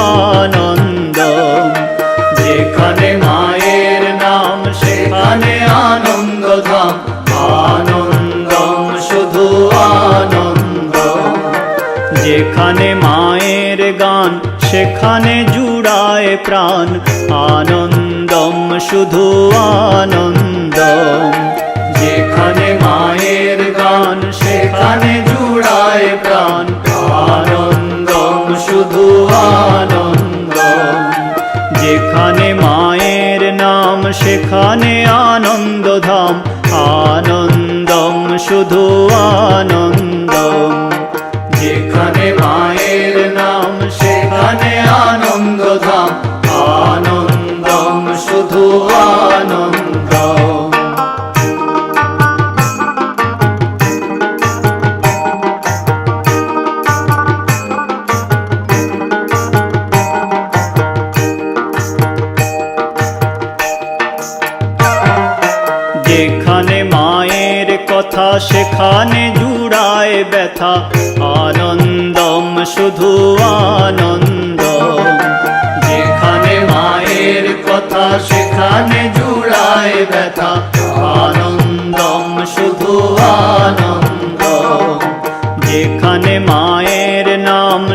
আনন্দ। যেখানে মায়ের নাম, সেখানে আনন্দ ধাম। আনন্দম শুধু আনন্দ। যেখানে মায়ের গান, সেখানে জুড়ায় প্রাণ। আনন্দম শুধু আনন্দ যেখানে মায়ের গান, সেখানে জুড়ায় প্রাণ। শুধু আনন্দ। যেখানে মায়ের নাম সেখানে আনন্দধাম। আনন্দম শুধু আনন্দ।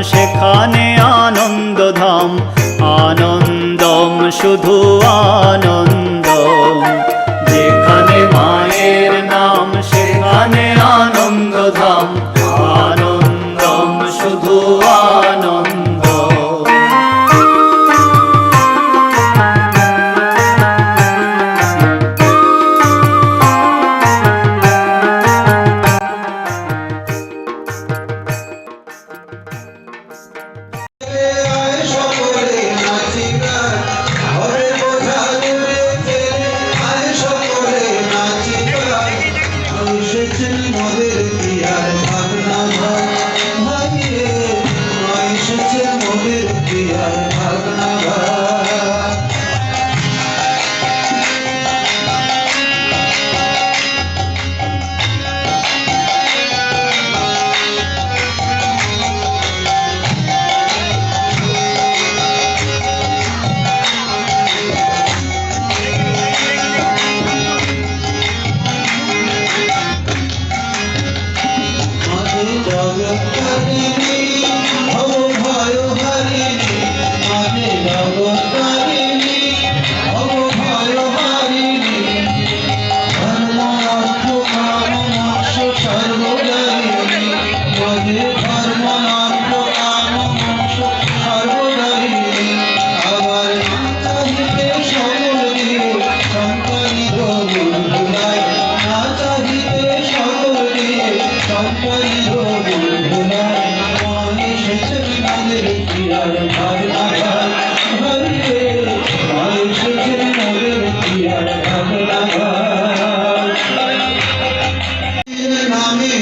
সেখানে আনন্দধাম। আনন্দম শুধু আনন্দম। যেখানে মায়ের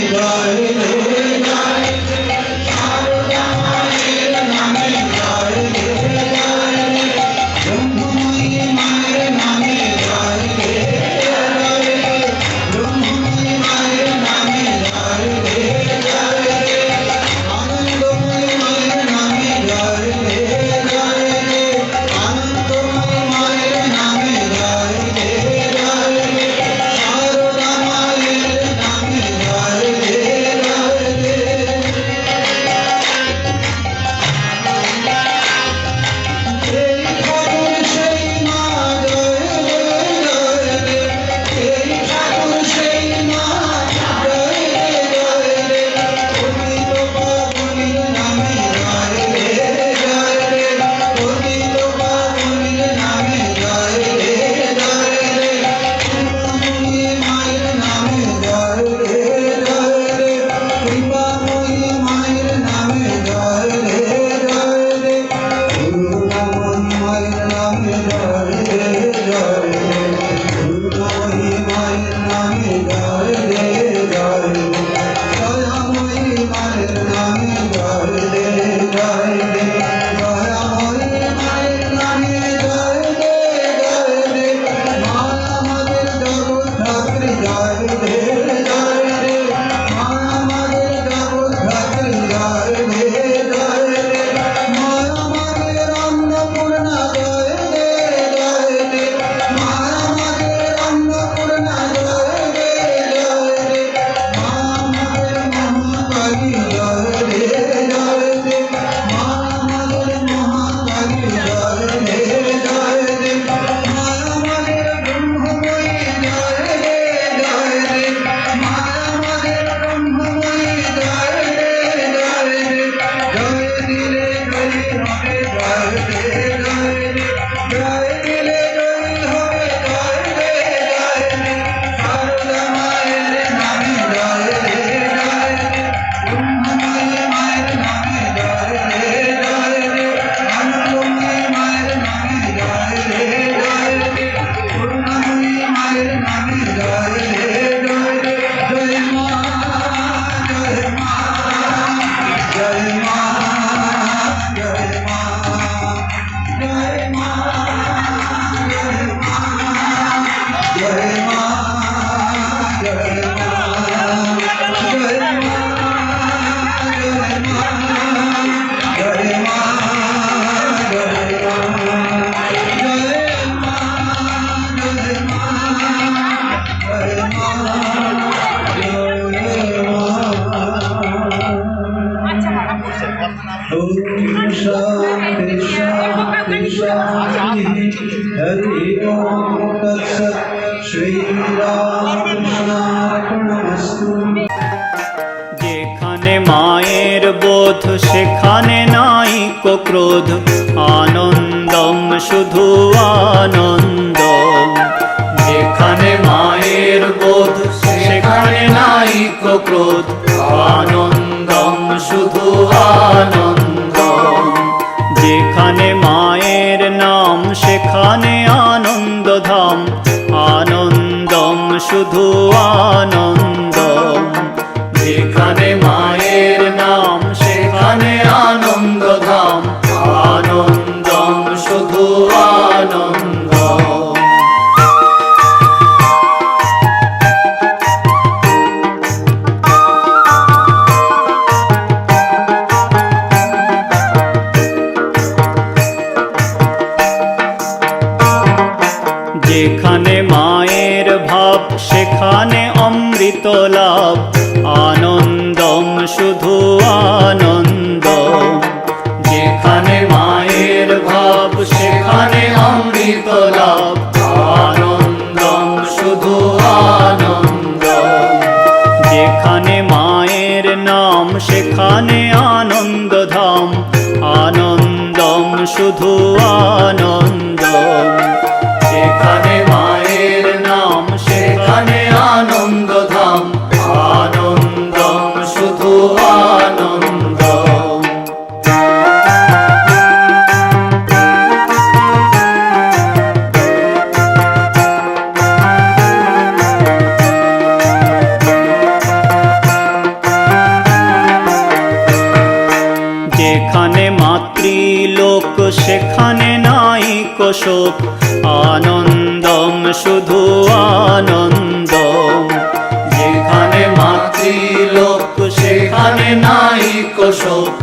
Hare যেখানে মায়ের বোধ সেখানে নাই ক্রোধ। আনন্দম শুধু আনন্দ। আনন্দ। যেখানে মায় যেখানে মায়ের ভাব, সেখানে অমৃত লাভ। আনন্দম, শুধু আনন্দ যেখানে মায়ের নাম, সেখানে আনন্দ ধাম আনন্দম, শুধু আনন্দ যেখানে সুখ আনন্দম শুধু আনন্দম। যেখানে মাতৃলোক সেখানে নাই কোশোক